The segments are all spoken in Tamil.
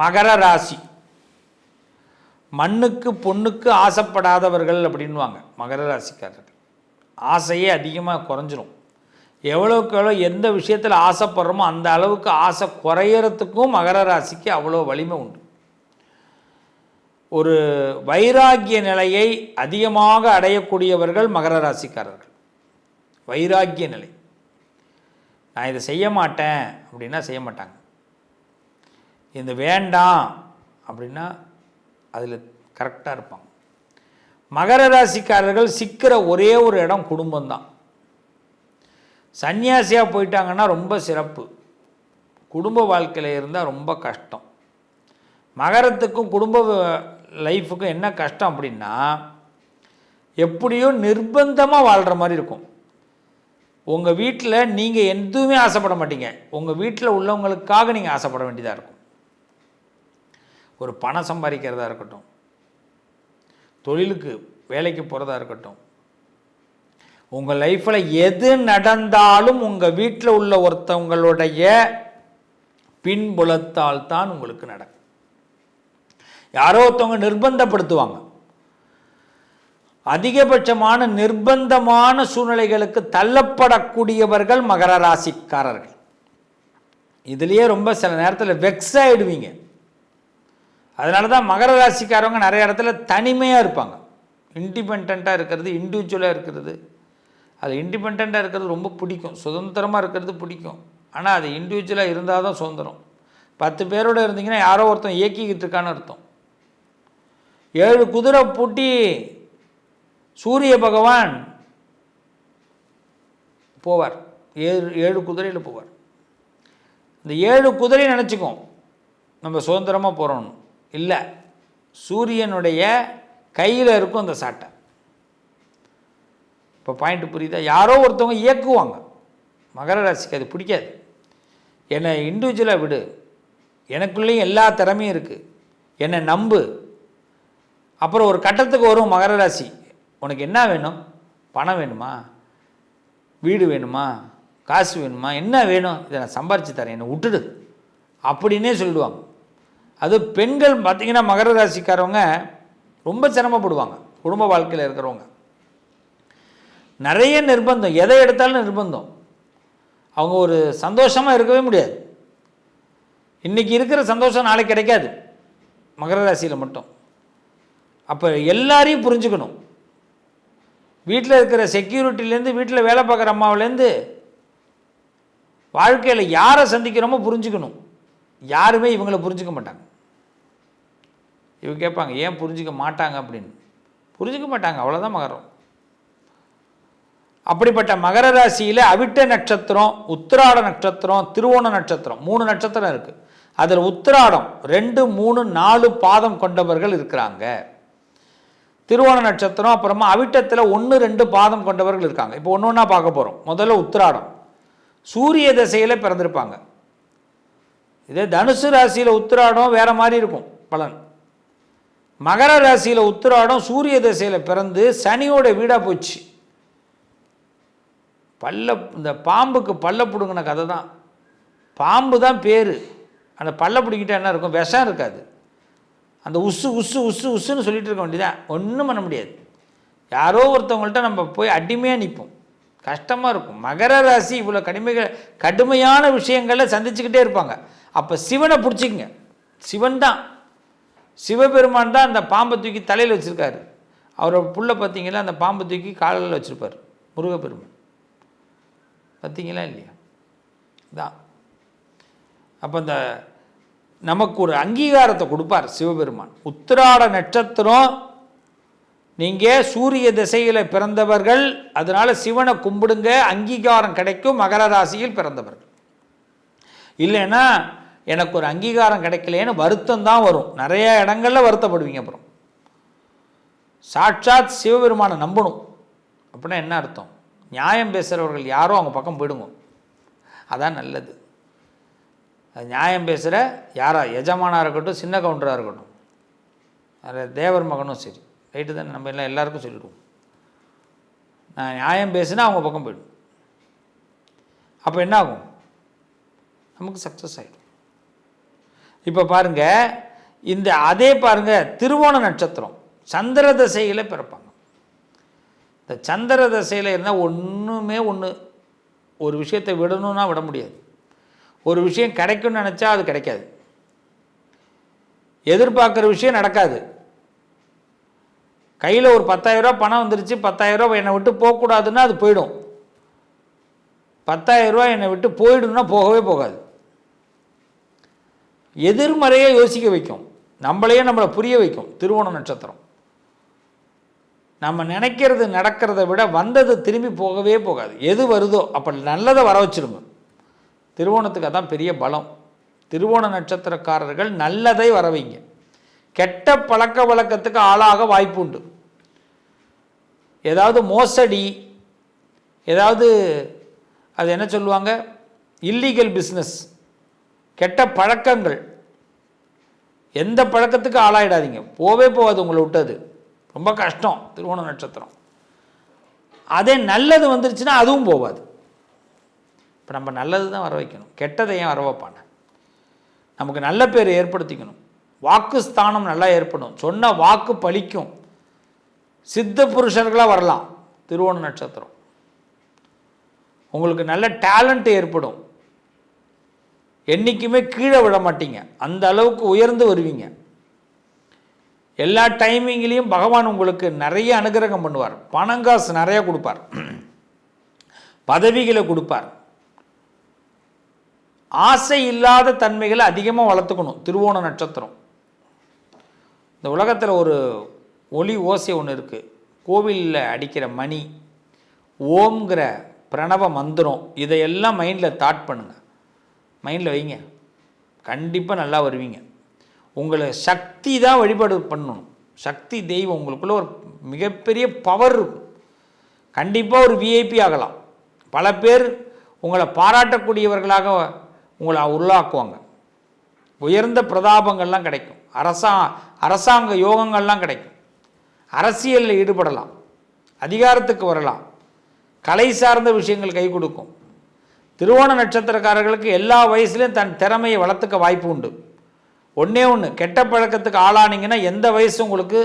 மகர ராசி. மண்ணுக்கு பொண்ணுக்கு ஆசைப்படாதவர்கள் அப்படின்வாங்க மகர ராசிக்காரர்கள். ஆசையே அதிகமாக குறைஞ்சிரும். எவ்வளோக்கு எவ்வளோ எந்த விஷயத்தில் ஆசைப்படுறோமோ அந்த அளவுக்கு ஆசை குறையறதுக்கும் மகர ராசிக்கு அவ்வளோ வலிமை உண்டு. ஒரு வைராக்கிய நிலையை அதிகமாக அடையக்கூடியவர்கள் மகர ராசிக்காரர்கள். வைராக்கிய நிலை. நான் இதை செய்ய மாட்டேன் அப்படின்னா செய்ய மாட்டாங்க. இந்த வேண்டாம் அப்படின்னா அதில் கரெக்டாக இருப்பாங்க. மகர ராசிக்காரர்கள் சிக்கிற ஒரே ஒரு இடம் குடும்பம்தான். சன்னியாசியாக போயிட்டாங்கன்னா ரொம்ப சிறப்பு. குடும்ப வாழ்க்கையில் இருந்தால் ரொம்ப கஷ்டம். மகரத்துக்கும் குடும்ப லைஃபுக்கும் என்ன கஷ்டம் அப்படின்னா எப்படியோ நிர்பந்தமாக வாழ்கிற மாதிரி இருக்கும். உங்கள் வீட்டில் நீங்கள் எதுவுமே ஆசைப்பட மாட்டீங்க. உங்கள் வீட்டில் உள்ளவங்களுக்காக நீங்கள் ஆசைப்பட வேண்டியதாக இருக்கும். ஒரு பணம் சம்பாதிக்கிறதா இருக்கட்டும் தொழிலுக்கு வேலைக்கு போகிறதா இருக்கட்டும் உங்கள் லைஃப்பில் எது நடந்தாலும் உங்கள் வீட்டில் உள்ள ஒருத்தவங்களுடைய பின்புலத்தால் தான் உங்களுக்கு நடக்கும். யாரோ ஒருத்தவங்க நிர்பந்தப்படுத்துவாங்க. அதிகபட்சமான நிர்பந்தமான சூழ்நிலைகளுக்கு தள்ளப்படக்கூடியவர்கள் மகர ராசிக்காரர்கள். இதுலேயே ரொம்ப சில நேரத்தில் வெக்ஸ் ஆகிடுவீங்க அதனால தான் மகர ராசிக்காரவங்க நிறைய இடத்துல தனிமையாக இருப்பாங்க. இண்டிபெண்ட்டாக இருக்கிறது இண்டிவிஜுவலாக இருக்கிறது. அது இண்டிபெண்ட்டாக இருக்கிறது ரொம்ப பிடிக்கும். சுதந்திரமாக இருக்கிறது பிடிக்கும். ஆனால் அது இண்டிவிஜுவலாக இருந்தால் தான் சுதந்திரம். பத்து பேரோடு இருந்தீங்கன்னா யாரோ ஒருத்தன் இயக்கிக்கிட்டு இருக்கான்னு அர்த்தம். ஏழு குதிரை பூட்டி சூரிய பகவான் போவார். ஏழு ஏழு குதிரையில் போவார். இந்த ஏழு குதிரையை நினச்சிக்கும் நம்ம சுதந்திரமாக போகிறோன்னு இல்லை. சூரியனுடைய கையில் இருக்கும் அந்த சாட்டை. இப்போ பாயிண்ட் புரியுதா? யாரோ ஒருத்தவங்க இயக்குவாங்க. மகர ராசிக்கு அது பிடிக்காது. என்னை இண்டிவிஜுவலாக விடு. எனக்குள்ளேயும் எல்லா திறமையும் இருக்குது என்னை நம்பு. அப்புறம் ஒரு கட்டத்துக்கு வரும் மகர ராசி. உனக்கு என்ன வேணும்? பணம் வேணுமா? வீடு வேணுமா? காசு வேணுமா? என்ன வேணும்? இதை நான் சம்பாரிச்சு தரேன். என்னை விட்டுடு. அப்படின்னே சொல்லிடுவாங்க அது பெண்கள் பார்த்திங்கன்னா மகர ராசிக்காரவங்க ரொம்ப சிரமப்படுவாங்க. குடும்ப வாழ்க்கையில் இருக்கிறவங்க. நிறைய நிர்பந்தம். எதை எடுத்தாலும் நிர்பந்தம். அவங்க ஒரு சந்தோஷமாக இருக்கவே முடியாது. இன்றைக்கி இருக்கிற சந்தோஷம் நாளைக்கு கிடைக்காது. மகர ராசியில் மட்டும். அப்போ எல்லாரையும் புரிஞ்சுக்கணும். வீட்டில் இருக்கிற செக்யூரிட்டிலேருந்து வீட்டில் வேலை பார்க்குற அம்மாவிலேருந்து வாழ்க்கையில் யாரை சந்திக்கிறோமோ புரிஞ்சுக்கணும். யாருமே இவங்களை புரிஞ்சுக்க மாட்டாங்க. இவங்க கேட்பாங்க ஏன் புரிஞ்சுக்க மாட்டாங்க? அப்படின்னு. புரிஞ்சுக்க மாட்டாங்க அவ்வளோதான் மகரம். அப்படிப்பட்ட மகர ராசியில் அவிட்ட நட்சத்திரம் உத்திராட நட்சத்திரம் திருவோண நட்சத்திரம் மூணு நட்சத்திரம் இருக்குது அதில் உத்திராடம் ரெண்டு மூணு நாலு பாதம் கொண்டவர்கள் இருக்கிறாங்க. திருவோண நட்சத்திரம் அப்புறமா அவிட்டத்தில் ஒன்று ரெண்டு பாதம் கொண்டவர்கள் இருக்காங்க. இப்போ ஒன்று ஒன்றா பார்க்க போகிறோம் முதல்ல உத்திராடம். சூரிய திசையில் பிறந்திருப்பாங்க. இதே தனுசு ராசியில் உத்திராடம் வேறு மாதிரி இருக்கும் பலன். மகர ராசியில் உத்திராடம் சூரிய திசையில் பிறந்து சனியோட வீடாக போச்சு. பல்ல இந்த பாம்புக்கு பல்ல பிடுங்கின கதை தான். பாம்பு தான் பேர். அந்த பல்ல பிடிக்கிட்டா என்ன இருக்கும்? விஷம் இருக்காது. அந்த உசு உசு உசு உசுன்னு சொல்லிட்டு இருக்க வேண்டியதான் ஒன்றும் பண்ண முடியாது. யாரோ ஒருத்தவங்கள்ட்ட நம்ம போய் அடிமையாக நிற்போம் கஷ்டமாக இருக்கும். மகர ராசி இவ்வளோ கடுமைகள் கடுமையான விஷயங்களை சந்திச்சுக்கிட்டே இருப்பாங்க. அப்போ சிவனை பிடிச்சிக்கங்க. சிவன் தான். சிவபெருமான் தான் அந்த பாம்பை தூக்கி தலையில் வச்சுருக்காரு. அவரோட புள்ள பார்த்தீங்களா? அந்த பாம்பை தூக்கி காலில் வச்சுருப்பார். முருகப்பெருமான். பார்த்தீங்களா இல்லையா? தான் அப்போ இந்த நமக்கு ஒரு அங்கீகாரத்தை கொடுப்பார் சிவபெருமான். உத்திராட நட்சத்திரம் நீங்கள் சூரிய திசையில் பிறந்தவர்கள் அதனால் சிவனை கும்பிடுங்க அங்கீகாரம் கிடைக்கும் மகர ராசியில் பிறந்தவர்கள். இல்லைன்னா எனக்கு ஒரு அங்கீகாரம் கிடைக்கலேன்னு வருத்தம் தான் வரும். நிறைய இடங்களில் வருத்தப்படுவீங்க அப்புறம். சாட்சாத் சிவபெருமானை நம்பணும். அப்படின்னா என்ன அர்த்தம்? நியாயம் பேசுகிறவர்கள் யாரோ அவங்க பக்கம் போயிடுங்க. அதான் நல்லது. அது நியாயம் பேசுகிற யாரா? எஜமானாக இருக்கட்டும் சின்ன கவுண்டராக இருக்கட்டும். அது தேவர் மகனும் சரி. ரைட்டு தானே? நம்ம எல்லாம் எல்லாருக்கும் சொல்லிடுவோம். நான் நியாயம் பேசுனா அவங்க பக்கம் போய்டும். அப்போ என்ன ஆகும் நமக்கு சக்ஸஸ் ஆகிடும் இப்போ பாருங்க இந்த அதே பாருங்க திருவோண நட்சத்திரம். சந்திர தசையில் பிறப்பாங்க. இந்த சந்திர தசையில் இருந்தால் ஒன்றுமே ஒன்று ஒரு விஷயத்தை விடணும்னா விட முடியாது. ஒரு விஷயம் கிடைக்கும்னு நினச்சா அது கிடைக்காது. எதிர்பார்க்குற விஷயம் நடக்காது. கையில் ஒரு பத்தாயிரரூபா பணம் வந்துருச்சு பத்தாயிரரூபா என்னை விட்டு போகக்கூடாதுன்னா அது போயிடும். பத்தாயிரரூபா என்னை விட்டு போயிடும்னா போகவே போகாது. எதிர்மறையை யோசிக்க வைக்கும். நம்மளையே நம்மளை புரிய வைக்கும். திருவோண நட்சத்திரம். நம்ம நினைக்கிறது நடக்கிறத விட வந்தது திரும்பி போகவே போகாது. எது வருதோ அப்போ நல்லதை வர வச்சிருங்க. திருவோணத்துக்கு அதான் பெரிய பலம். திருவோண நட்சத்திரக்காரர்கள் நல்லதை வர வைங்க. கெட்ட பழக்க வழக்கத்துக்கு ஆளாக வாய்ப்பு உண்டு. ஏதாவது மோசடி ஏதாவது அது என்ன சொல்லுவாங்க? இல்லீகல் பிஸ்னஸ் கெட்ட பழக்கங்கள். எந்த பழக்கத்துக்கு ஆளாயிடாதீங்க. போவே போகாது உங்களை விட்டது. ரொம்ப கஷ்டம். திருவோண நட்சத்திரம். அதே நல்லது வந்துருச்சுன்னா அதுவும் போகாது. இப்போ நம்ம நல்லது தான் வர வைக்கணும். கெட்டதை ஏன் வர வைப்பான நமக்கு நல்ல பேர் ஏற்படுத்திக்கணும். வாக்கு ஸ்தானம் நல்லா ஏற்படும். சொன்ன வாக்கு பலிக்கும் சித்த புருஷர்களாக வரலாம். திருவோண நட்சத்திரம். உங்களுக்கு நல்ல டேலண்ட் ஏற்படும். என்றைக்குமே கீழே விட மாட்டீங்க. அந்த அளவுக்கு உயர்ந்து வருவீங்க. எல்லா டைமிங்லேயும் பகவான் உங்களுக்கு நிறைய அனுகிரகம் பண்ணுவார். பணங்காசு நிறையா கொடுப்பார். பதவிகளை கொடுப்பார். ஆசை இல்லாத தன்மைகளை அதிகமாக வளர்த்துக்கணும். திருவோண நட்சத்திரம். இந்த உலகத்தில் ஒரு ஒளி ஓசை ஒன்று இருக்குது கோவிலில் அடிக்கிற மணி ஓம்ங்கிற பிரணவ மந்திரம் இதையெல்லாம் மைண்டில் தாட் பண்ணுங்கள் மைண்டில் வைங்க. கண்டிப்பாக நல்லா வருவீங்க. உங்களை சக்தி தான் வழிபாடு பண்ணணும். சக்தி தெய்வம் உங்களுக்குள்ள ஒரு மிகப்பெரிய பவர் இருக்கும். கண்டிப்பாக ஒரு விஐபி ஆகலாம். பல பேர் உங்களை பாராட்டக்கூடியவர்களாக உங்களை உருளாக்குவாங்க உயர்ந்த பிரதாபங்கள்லாம் கிடைக்கும். அரசா அரசாங்க யோகங்கள்லாம் கிடைக்கும். அரசியலில் ஈடுபடலாம். அதிகாரத்துக்கு வரலாம். கலை சார்ந்த விஷயங்கள் கை கொடுக்கும். திருவோண நட்சத்திரக்காரர்களுக்கு எல்லா வயசுலையும் தன் திறமையை வளர்த்துக்க வாய்ப்பு உண்டு. ஒன்றே ஒன்று கெட்ட பழக்கத்துக்கு ஆளானீங்கன்னா எந்த வயசு உங்களுக்கு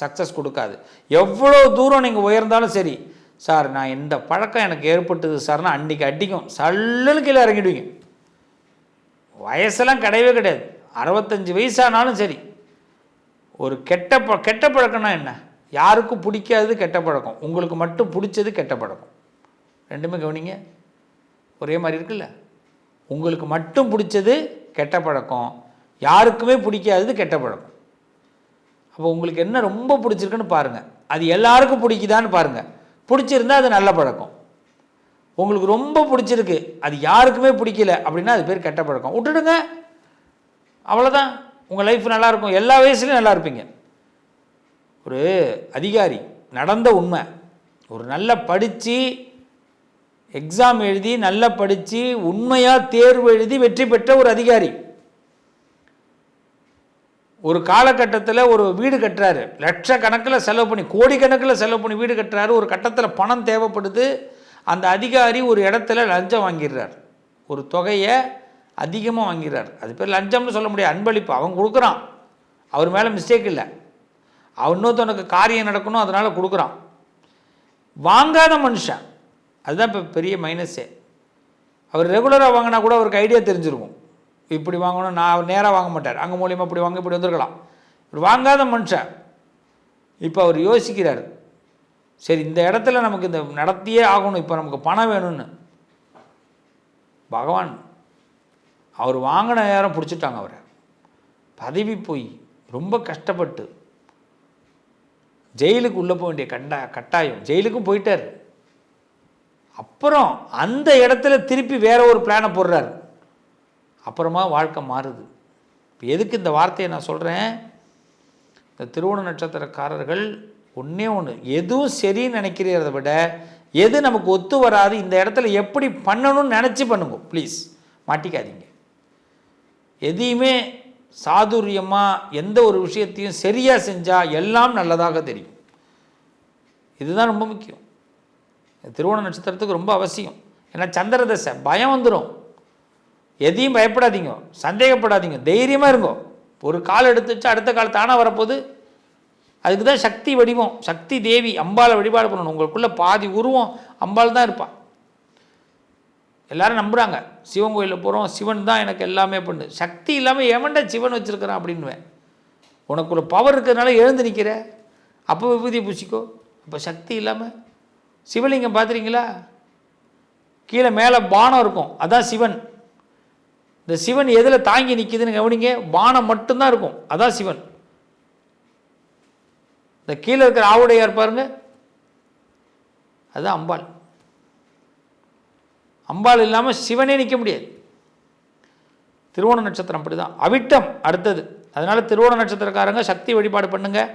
சக்ஸஸ் கொடுக்காது. எவ்வளோ தூரம் நீங்கள் உயர்ந்தாலும் சரி சார் நான் இந்த பழக்கம் எனக்கு ஏற்பட்டது சார்னா அன்றைக்கி அடிக்கும். சல்லுன்னு கீழே இறங்கிடுவீங்க. வயசெல்லாம் கிடையவே கிடையாது. அறுபத்தஞ்சு வயசானாலும் சரி ஒரு கெட்ட ப கெட்ட பழக்கம்னா என்ன? யாருக்கும் பிடிக்காது கெட்ட பழக்கம். உங்களுக்கு மட்டும் பிடிச்சது கெட்ட பழக்கம். ரெண்டுமே கவனிங்க. ஒரே மாதிரி இருக்குல்ல? உங்களுக்கு மட்டும் பிடிச்சது கெட்ட பழக்கம். யாருக்குமே பிடிக்காதது கெட்ட பழக்கம். அப்போ உங்களுக்கு என்ன ரொம்ப பிடிச்சிருக்குன்னு பாருங்கள் அது எல்லாருக்கும் பிடிக்குதான்னு பாருங்கள் பிடிச்சிருந்தா அது நல்ல பழக்கம். உங்களுக்கு ரொம்ப பிடிச்சிருக்கு அது யாருக்குமே பிடிக்கல அப்படின்னா அது பேர் கெட்ட பழக்கம். விட்டுடுங்க. அவ்வளோதான் உங்கள் லைஃப் நல்லாயிருக்கும் எல்லா வயசுலையும் நல்லா இருப்பீங்க. ஒரு அதிகாரி நடந்த உண்மை. ஒரு நல்ல படித்து எக்ஸாம் எழுதி நல்லா படித்து உண்மையாக தேர்வு எழுதி வெற்றி பெற்ற ஒரு அதிகாரி. ஒரு காலகட்டத்தில் ஒரு வீடு கட்டுறாரு. லட்சக்கணக்கில் செலவு பண்ணி கோடிக்கணக்கில் செலவு பண்ணி வீடு கட்டுறாரு. ஒரு கட்டத்தில் பணம் தேவைப்படுது. அந்த அதிகாரி ஒரு இடத்துல லஞ்சம் வாங்கிடுறார். ஒரு தொகையை அதிகமாக வாங்கிறார் அது பேர் லஞ்சம்னு சொல்ல முடியாது. அன்பளிப்பு. அவன் கொடுக்குறான். அவர் மேலே மிஸ்டேக் இல்லை. அவன் இன்னொருத்தவனுக்கு காரியம் நடக்கணும் அதனால் கொடுக்குறான். வாங்காத மனுஷன். அதுதான் இப்போ பெரிய மைனஸே அவர் ரெகுலராக வாங்கினா கூட அவருக்கு ஐடியா தெரிஞ்சிருக்கும். இப்படி வாங்கணும் நான் அவர் நேராக வாங்க மாட்டார். அங்கே மூலியமாக இப்படி வாங்க இப்படி வந்திருக்கலாம். இப்படி வாங்காத மனுஷன். இப்போ அவர் யோசிக்கிறார். சரி இந்த இடத்துல நமக்கு இந்த நடத்தியே ஆகணும். இப்போ நமக்கு பணம் வேணும்னு. பகவான் அவர் வாங்கின நேரம் பிடிச்சிட்டாங்க அவரை. பதவி போய் ரொம்ப கஷ்டப்பட்டு ஜெயிலுக்கு உள்ளே போக வேண்டிய கண்டா கட்டாயம். ஜெயிலுக்கும் போயிட்டார். அப்புறம் அந்த இடத்துல திருப்பி வேற ஒரு பிளானை போடுறாரு. அப்புறமா வாழ்க்கை மாறுது. இப்போ எதுக்கு இந்த வார்த்தையை நான் சொல்கிறேன் இந்த திருவோண நட்சத்திரக்காரர்கள் ஒன்றே ஒன்று எதுவும் சரின்னு நினைக்கிறத விட எது நமக்கு ஒத்து வராது இந்த இடத்துல எப்படி பண்ணணும்னு நினச்சி பண்ணுங்க ப்ளீஸ் மாட்டிக்காதீங்க. எதையுமே சாதுரியமாக எந்த ஒரு விஷயத்தையும் சரியாக செஞ்சால் எல்லாம் நல்லதாக தெரியும். இதுதான் ரொம்ப முக்கியம். திருவோண நட்சத்திரத்துக்கு ரொம்ப அவசியம். ஏன்னா சந்திர தசை பயம் வந்துடும் எதையும் பயப்படாதீங்க. சந்தேகப்படாதீங்க. தைரியமாக இருங்கோ. ஒரு கால் எடுத்து வச்சு அடுத்த கால் தானாக வரப்போகுது. அதுக்கு தான் சக்தி வடிவம். சக்தி தேவி அம்பாளை வழிபாடு பண்ணணும். உங்களுக்குள்ள பாதி உருவம் அம்பாள் தான் இருப்பாள் எல்லாரும் நம்புகிறாங்க சிவன் கோயிலில் போகிறோம் சிவன் தான் எனக்கு எல்லாமே பண்ணு. சக்தி இல்லாமல் எவன்டா சிவன் வச்சுருக்கிறான் அப்படின்னுவேன். உனக்கு ஒரு பவர் இருக்கிறதுனால எழுந்து நிற்கிற அப்போ விபூதியை பூசிக்கோ. அப்போ சக்தி இல்லாமல் சிவலிங்கம் பார்த்துறீங்களா கீழே மேலே பானம் இருக்கும். அதான் சிவன். இந்த சிவன் எதில் தாங்கி நிற்கிதுன்னு கவனிங்க பானம் மட்டும்தான் இருக்கும். அதான் சிவன். இந்த கீழே இருக்கிற ஆவுடையார் பாருங்க? அதுதான் அம்பாள். அம்பாள் இல்லாமல் சிவனே நிற்க முடியாது. திருவோண நட்சத்திரம் அப்படி தான் அவிட்டம் அடுத்தது. அதனால் திருவோண நட்சத்திரக்காரங்க சக்தி வழிபாடு பண்ணுங்கள்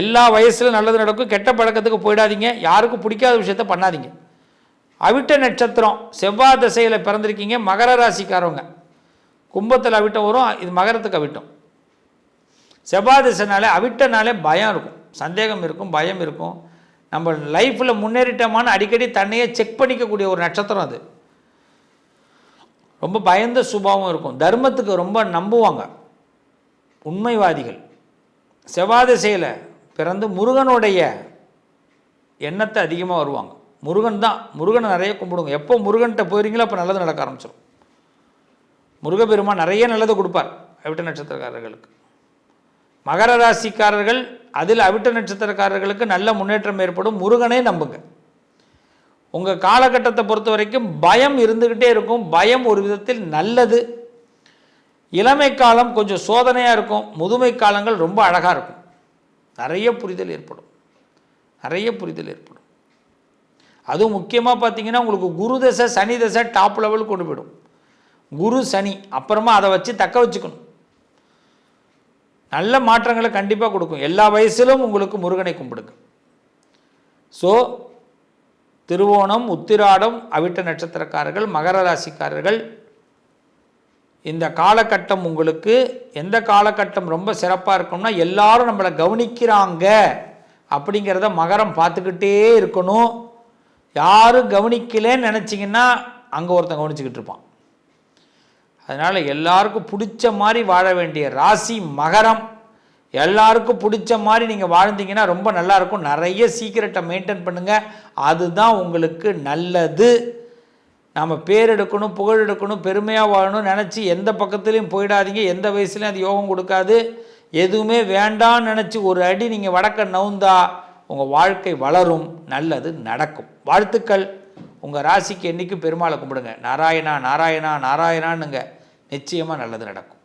எல்லா வயசுலையும் நல்லது நடக்கும் கெட்ட பழக்கத்துக்கு போயிடாதீங்க. யாருக்கும் பிடிக்காத விஷயத்த பண்ணாதீங்க. அவிட்ட நட்சத்திரம் செவ்வாய் திசையில் பிறந்திருக்கீங்க மகர ராசிக்காரவங்க. கும்பத்தில் அவிட்டம் வரும் இது மகரத்துக்கு அவிட்டம். செவ்வாய் திசைனாலே அவிட்டனாலே பயம் இருக்கும். சந்தேகம் இருக்கும் பயம் இருக்கும். நம்ம லைஃப்பில் முன்னேறிட்டோமான்னு அடிக்கடி தன்னையே செக் பண்ணிக்கக்கூடிய ஒரு நட்சத்திரம் அது. ரொம்ப பயந்த சுபாவம் இருக்கும். தர்மத்துக்கு ரொம்ப நம்புவாங்க. உண்மைவாதிகள். செவ்வாய் திசையில் பிறந்து முருகனுடைய எண்ணத்தை அதிகமாக வருவாங்க. முருகன் தான். முருகனை நிறைய கும்பிடுங்க எப்போ முருகன்கிட்ட போயிருங்களோ அப்போ நல்லது நடக்க ஆரம்பிச்சிடும் முருகப்பெருமான் நிறைய நல்லது கொடுப்பார் அவிட்ட நட்சத்திரக்காரர்களுக்கு. மகர ராசிக்காரர்கள் அதில் அவிட்ட நட்சத்திரக்காரர்களுக்கு நல்ல முன்னேற்றம் ஏற்படும். முருகனே நம்புங்க. உங்கள் காலகட்டத்தை பொறுத்த வரைக்கும் பயம் இருந்துக்கிட்டே இருக்கும். பயம் ஒரு விதத்தில் நல்லது. இளமை காலம் கொஞ்சம் சோதனையாக இருக்கும். முதுமை காலங்கள் ரொம்ப அழகாக இருக்கும். நிறைய புரிதல் ஏற்படும். நிறைய புரிதல் ஏற்படும். அதுவும் முக்கியமாக பார்த்தீங்கன்னா உங்களுக்கு குரு தசை சனி தசை டாப் லெவலுக்கு கொண்டு போயிடும். குரு சனி அப்புறமா அதை வச்சு தக்க வச்சுக்கணும். நல்ல மாற்றங்களை கண்டிப்பாக கொடுக்கும். எல்லா வயசிலும் உங்களுக்கு முருகனை கும்பிடுங்க. ஸோ திருவோணம் உத்திராடம் அவிட்ட நட்சத்திரக்காரர்கள் மகர ராசிக்காரர்கள் இந்த காலகட்டம் உங்களுக்கு எந்த காலகட்டம் ரொம்ப சிறப்பாக இருக்கும்னா எல்லாரும் நம்மளை கவனிக்கிறாங்க அப்படிங்கிறத மகரம் பார்த்துக்கிட்டே இருக்கணும். யாரும் கவனிக்கலேன்னு நினச்சிங்கன்னா அங்கே ஒருத்தன் கவனிச்சுக்கிட்டு இருப்பான். அதனால் எல்லாருக்கும் பிடிச்ச மாதிரி வாழ வேண்டிய ராசி மகரம். எல்லாருக்கும் பிடிச்ச மாதிரி நீங்கள் வாழ்ந்தீங்கன்னா ரொம்ப நல்லாயிருக்கும் நிறைய சீக்கிரட்டை மெயின்டைன் பண்ணுங்கள் அதுதான் உங்களுக்கு நல்லது. நாம் பேர் எடுக்கணும் புகழ் எடுக்கணும் பெருமையாக வாழணும் நினச்சி எந்த பக்கத்துலேயும் போயிடாதீங்க. எந்த வயசுலையும் அது யோகம் கொடுக்காது. எதுவுமே வேண்டாம்னு நினச்சி ஒரு அடி நீங்கள் வடக்க நவுந்தா உங்கள் வாழ்க்கை வளரும் நல்லது நடக்கும். வாழ்த்துக்கள். உங்கள் ராசிக்கு என்றைக்கும் பெருமாளை கும்பிடுங்க. நாராயணா நாராயணா நாராயணான்னுங்க. நிச்சயமாக நல்லது நடக்கும்.